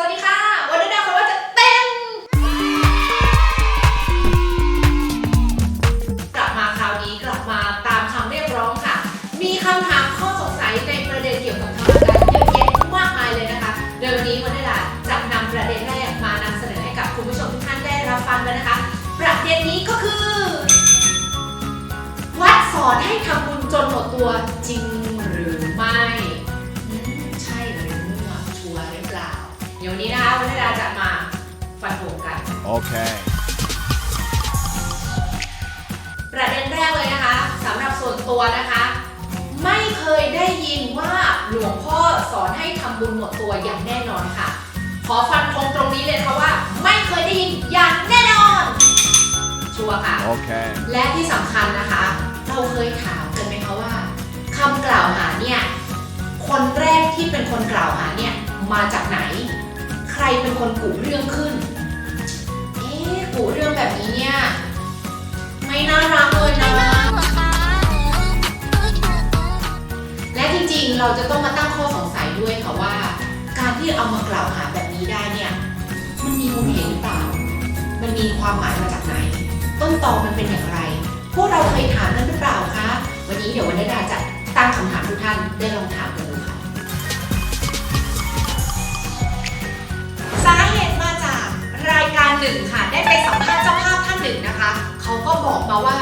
สวัสดีค่ะ วันนี้ดาวคนว่าจะเต็ม กลับมาคราวนี้กลับมาตามคำเรียกร้องค่ะ มีคำถามข้อสงสัยในประเด็นเกี่ยวกับธรรมกายเยอะแยะมากมายเลยนะคะโดยวันนี้วันนี้ดาจะนำประเด็นแรกมานำเสนอให้กับคุณผู้ชมทุกท่านได้รับฟังกันนะคะ ประเด็นนี้ก็คือ วัดสอนให้ทำบุญจนหมดตัวจริง นนี้นะคะวันนี้ดาจะมาฟันธงกัน Okay. ประเด็นแรกเลยนะคะสำหรับส่วนตัวนะคะ ไม่เคยได้ยินว่าหลวงพ่อสอนให้ทำบุญหมดตัวอย่างแน่นอนค่ะ ขอฟันธงตรงนี้เลยค่ะว่า ไม่เคยได้ยินอย่างแน่นอน ชัวร์ค่ะ Okay. และที่สำคัญนะคะ คนกุเรื่องขึ้น เอ๊ะกุเรื่องแบบนี้เนี่ย ไม่น่ารักเลยนะ และจริงๆ เราจะต้องมาตั้งข้อสงสัยด้วยค่ะว่า การที่เอามากล่าวหาแบบนี้ได้เนี่ย มันมีมูลเหตุหรือเปล่า มันมีความหมายมาจากไหน ต้นตอมันเป็นอย่างไร พวกเราเคยถามกันหรือเปล่าคะ วันนี้เดี๋ยววันนี้ดาจะตั้งคำถามทุกท่านได้ลองถามกันดูค่ะ หนึ่งค่ะ ได้ไปสัมภาษณ์เจ้าภาพท่านหนึ่งนะคะ เขาก็บอกมาว่า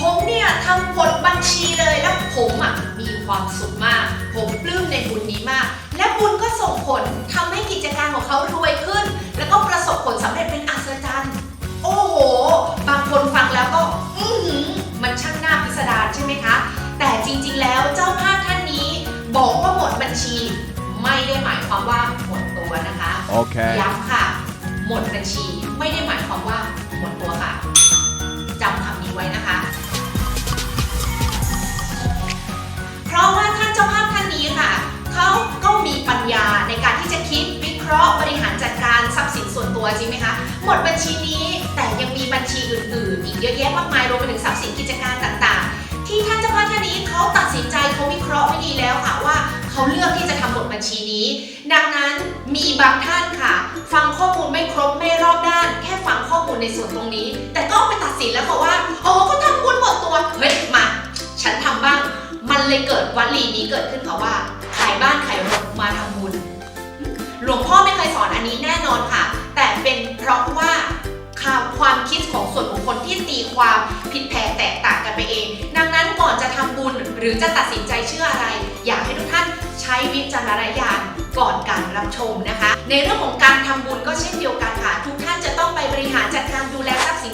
ผมเนี่ยทำบทบัญชีเลยแล้วผมอะมีความสุขมาก ผมปลื้มในบุญนี้มาก และบุญก็ส่งผลทำให้กิจการของเขารวยขึ้น แล้วก็ประสบผลสำเร็จเป็นอัศจรรย์ โอ้โห บางคนฟังแล้วก็อือหือมันช่างน่าพิสดารใช่ไหมคะ แต่จริง ๆ แล้วเจ้าภาพท่านนี้ บอกว่าหมดบัญชี ไม่ได้หมายความว่าหมดตัวนะคะ Okay. ย้ำค่ะห มดบัญชี ไม่ได้หมายความว่าหมดตัวค่ะจำคำนี้ไว้นะคะ เพราะว่าท่านเจ้าภาพท่านนี้ค่ะ เขาก็มีปัญญาในการที่จะคิดวิเคราะห์บริหารจัดการทรัพย์สินส่วนตัวจริงไหมคะ หมดบัญชีนี้แต่ยังมีบัญชีอื่นๆ อีกเยอะแยะมากมายรวมไปถึงทรัพย์สินกิจการต่างๆ ที่ท่านเจ้าภาพท่านนี้เขาตัดสินใจเขาวิเคราะห์ไม่ดีแล้วค่ะว่าเขาเลือกที่จะทำหมดบัญชีนี้ ดังนั้นมีบางท่าน ในส่วนตรงนี้ แต่ก็ไปตัดสินแล้วค่ะว่าอ๋อเขาทำบุญหมดตัวเฮ้ยมา ฉันทำบ้าง มันเลยเกิดวลีนี้เกิดขึ้นค่ะว่าขายบ้านขายรถมาทำบุญ หลวงพ่อไม่เคยสอนอันนี้แน่นอนค่ะ แต่เป็นเพราะว่าความคิดของส่วนบุคคลที่ตีความผิดแผกแตกต่างกันไปเอง ดังนั้นก่อนจะทำบุญหรือจะตัดสินใจเชื่ออะไร อยากให้ทุกท่านใช้วิจารณญาณก่อนการรับชมนะคะ ในเรื่องของการทำบุญก็เช่นเดียวกันค่ะ ทุกท่านจะต้องไปบริหาร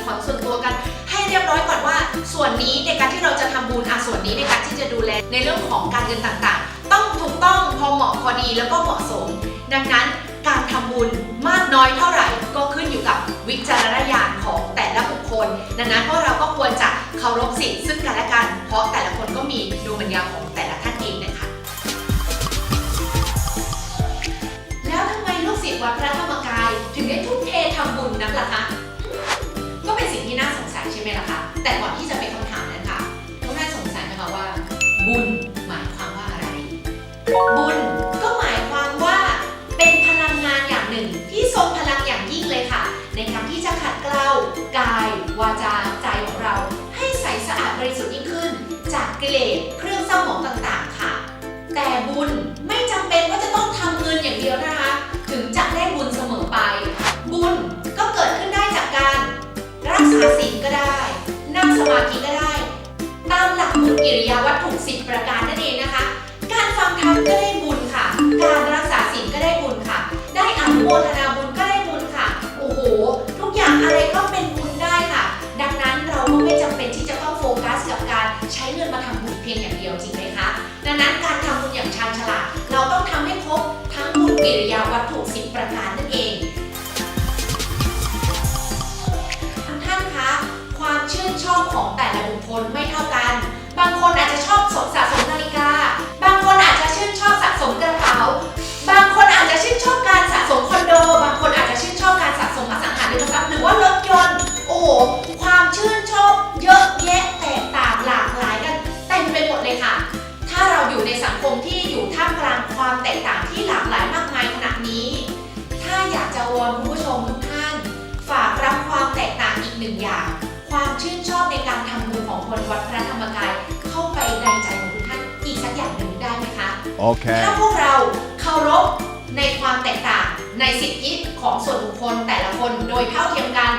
จัดการดูแลทรัพย์สินของส่วนตัวกัน ให้เรียบร้อยก่อนว่า ส่วนนี้ในการที่เราจะทำบุญอะส่วนนี้ในการที่จะดูแลในเรื่องของการเงินต่างๆ ต้องถูกต้องพอเหมาะพอดีแล้วก็เหมาะสม ดังนั้นการทำบุญมากน้อยเท่าไหร่ ก็ขึ้นอยู่กับวิจารณญาณของแต่ละบุคคลดังนั้นพวกเราก็ควรจะเคารพสิทธิ์ซึ่งกันและกัน เพราะแต่ละคนก็มีดวงวิญญาณของแต่ละท่านเองนะคะแล้วทำไมลูกศิษย์วัดพระธรรมกาย ถึงได้ทุ่มเททำบุญนักล่ะคะ มล่ะคะแต่ก่อนที่จะไปคำถามนั้นค่ะทุกท่านสงสัยไหมคะว่า บุญหมายความว่าอะไร บุญก็หมายความว่าเป็นพลังงานอย่างหนึ่ง ที่ทรงพลังอย่างยิ่งเลยค่ะ ในการที่จะขัดเกลากาย วาจาใจของเรา ให้ใสสะอาดบริสุทธิ์ยิ่งขึ้น จากกิเลสเครื่องเศร้าหมองต่างๆค่ะ แต่บุญ มาธิก็ได้ ตามหลักบุญกิริยาวัตถุสิบประการนั่นเองนะคะ การฟังธรรมก็ได้บุญค่ะ การรักษาศีลก็ได้บุญค่ะ ได้อนุโมทนาบุญก็ได้บุญค่ะ โอ้โห ทุกอย่างอะไรก็เป็นบุญได้ค่ะ ดังนั้นเราก็ไม่จำเป็นที่จะต้องโฟกัสกับการใช้เงินมาทำบุญเพียงอย่างเดียวจริงไหมคะ ดังนั้นการทำบุญอย่างชาญฉลาด เราต้องทำให้ครบทั้งบุญกิริยาวัตถุสิบประการนั่นเอง อย่าง ความชื่นชอบในการทำบุญของคนวัดพระธรรมกายเข้าไปในใจของทุกท่านอีกสักอย่างหนึ่งได้ไหมคะ Okay. ถ้าพวกเราเคารพในความแตกต่างในสิทธิของส่วนบุคคลแต่ละคนโดยเท่าเทียมกัน